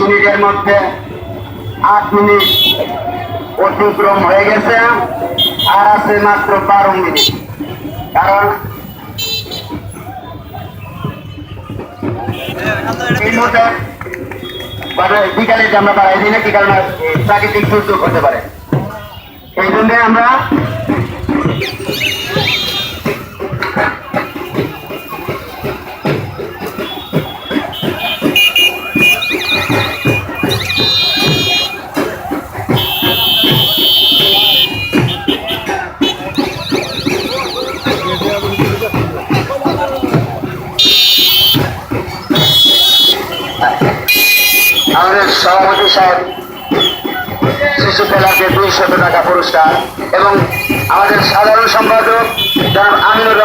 মিনিটের মধ্যে আট মিনিট অতিক্রম হয়ে গেছে, আর মাত্র বারো মিনিট। কারণ এই মুহূর্তে বিকালে আমরা বাড়াই দিই না, কি কারণে? প্রাকৃতিক দুর্যোগ হতে পারে এই জন্য আমরা আমাদের সভাপতি সাহেব শিশু খেলাকে দুইশত টাকা পুরস্কার এবং আমাদের সাধারণ সম্পাদক জনাব আমিনুর